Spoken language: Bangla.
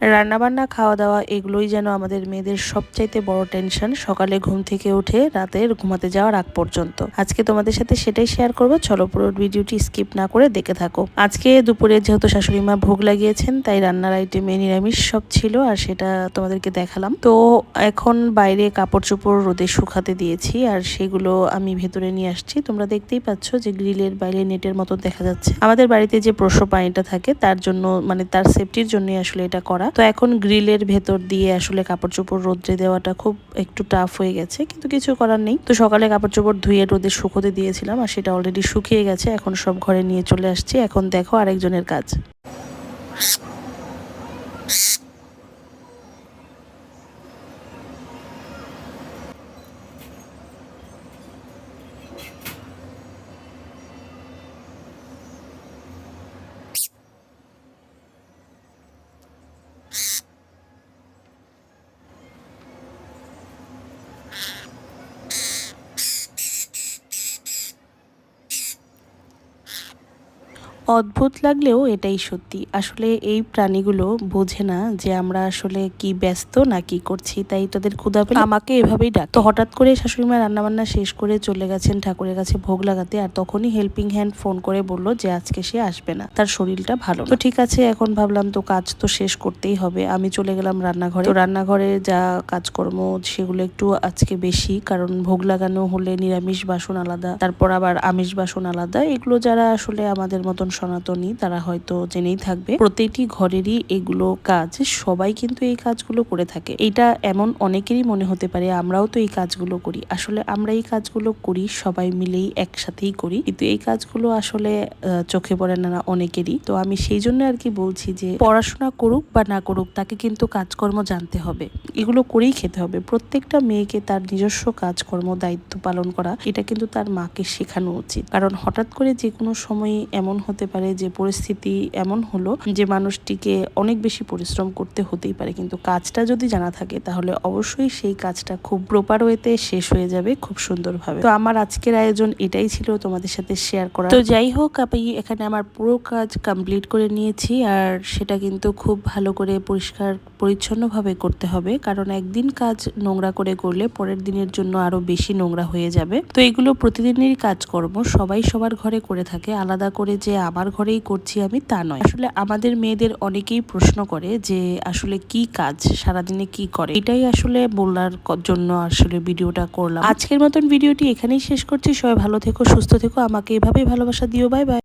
রান্নাবান্না খাওয়া দাওয়া এগুলোই যেন আমাদের মেয়েদের সবচাইতে বড় টেনশন। সকালে ঘুম থেকে উঠে রাতের ঘুমাতে যাওয়ার আগ পর্যন্ত। আজকে তোমাদের সাথে সেটাই শেয়ার করব। চলো পুরো ভিডিওটি স্কিপ না করে দেখে থাকো। আজকে দুপুরে যেহেতু শাশুড়ি মা ভোগ লাগিয়েছেন, তাই রান্নার আইটেমে নিরামিষ সব ছিল আর সেটা তোমাদেরকে দেখালাম। তো এখন বাইরে কাপড় চোপড় রোদে শুকাতে দিয়েছি আর সেগুলো আমি ভেতরে নিয়ে আসছি। তোমরা দেখতেই পাচ্ছ যে গ্রিলের বাইরে নেটের মতো দেখা যাচ্ছে। আমাদের বাড়িতে যে প্রসব পানিটা থাকে, তার জন্য মানে তার সেফটির জন্যই আসলে এটা করা। তো এখন গ্রিলের ভেতর দিয়ে আসলে কাপড় চোপড় রোদ্রে দেওয়াটা খুব একটু টাফ হয়ে গেছে, কিন্তু কিছু করার নেই। তো সকালে কাপড় চোপড় ধুয়ে রোদে শুকোতে দিয়েছিলাম আর সেটা অলরেডি শুকিয়ে গেছে, এখন সব ঘরে নিয়ে চলে আসছি। এখন দেখো আরেকজনের কাজ। অদ্ভুত লাগলেও এটাই সত্যি। আসলে এই প্রাণীগুলো বোঝে না যে আমরা আসলে কি ব্যস্ত না কি করছি, তাই তাদের ক্ষুধা আমাকে এভাবেই ডাক। তো হঠাৎ করে শাশুড়ি মা রান্নাবান্না শেষ করে চলে গেছেন ঠাকুরের কাছে ভোগ লাগাতে আর তখনই হেল্পিং হ্যান্ড ফোন করে বলল যে আজকে সে আসবে না, তার শরীরটা ভালো তো ঠিক আছে, এখন ভাবলাম তো কাজ তো শেষ করতেই হবে, আমি চলে গেলাম রান্নাঘরে। তো রান্নাঘরে যা কাজকর্ম সেগুলো একটু আজকে বেশি, কারণ ভোগ লাগানো হলে নিরামিষ বাসন আলাদা, তারপর আবার আমিষ বাসন আলাদা, এগুলো যারা আসলে আমাদের মতন সনাতনী, তারা হয়তো জেনেই থাকবে। প্রতিটি ঘরেরই এগুলো কাজ, সবাই কিন্তু এই কাজগুলো করে থাকে। এটা এমন অনেকেরই মনে হতে পারে, আমরাও তো এই কাজগুলো করি। আসলে আমরা এই কাজগুলো করি, সবাই মিলেই একসাথেই করি। কিন্তু এই কাজগুলো আসলে চোখে পড়ে না অনেকেরই। তো আমি সেই জন্য আর কি বলছি যে, পড়াশোনা করুক বা না করুক, তাকে কিন্তু কাজকর্ম জানতে হবে। এগুলো করেই খেতে হবে। প্রত্যেকটা মেয়েকে তার নিজস্ব কাজকর্ম, দায়িত্ব পালন করা, এটা কিন্তু তার মাকে শেখানো উচিত। কারণ হঠাৎ করে যে কোনো সময় এমন হতে পারে যে পরিস্থিতি এমন হলো যে মানুষটিকে অনেক বেশি পরিশ্রম করতে হতেই পারে। কিন্তু কাজটা যদি জানা থাকে, তাহলে অবশ্যই সেই কাজটা খুব প্রপার ওয়েতে শেষ হয়ে যাবে, খুব সুন্দরভাবে। তো আমার আজকের আয়োজন এটাই ছিল, তোমাদের সাথে শেয়ার করা তো যাই হোক, আমি এখানে আমার পুরো কাজ কমপ্লিট করে নিয়েছি, আর সেটা কিন্তু খুব ভালো করে পরিষ্কার, পরিচ্ছন্নভাবে করতে হবে। কারণ একদিন কাজ নোংরা করে করলে পরের দিনের জন্য আরও বেশি নোংরা হয়ে যাবে। তো এগুলো প্রতিদিনেরই কাজকর্ম, সবাই সবার ঘরে করে থাকে। আলাদা করে যে আমার ঘরেই করছি আমি তা নয়। আসলে আমাদের মেয়েদের অনেকেই প্রশ্ন করে যে, আসলে কি কাজ সারাদিনে কি করে? এটাই আসলে বলার জন্য আসলে ভিডিওটা করলাম। আজকের মতন ভিডিওটি এখানেই শেষ করছি। সবাই ভালো থেকো, সুস্থ থেকো। আমাকে এভাবেই ভালোবাসা দিও। Bye bye.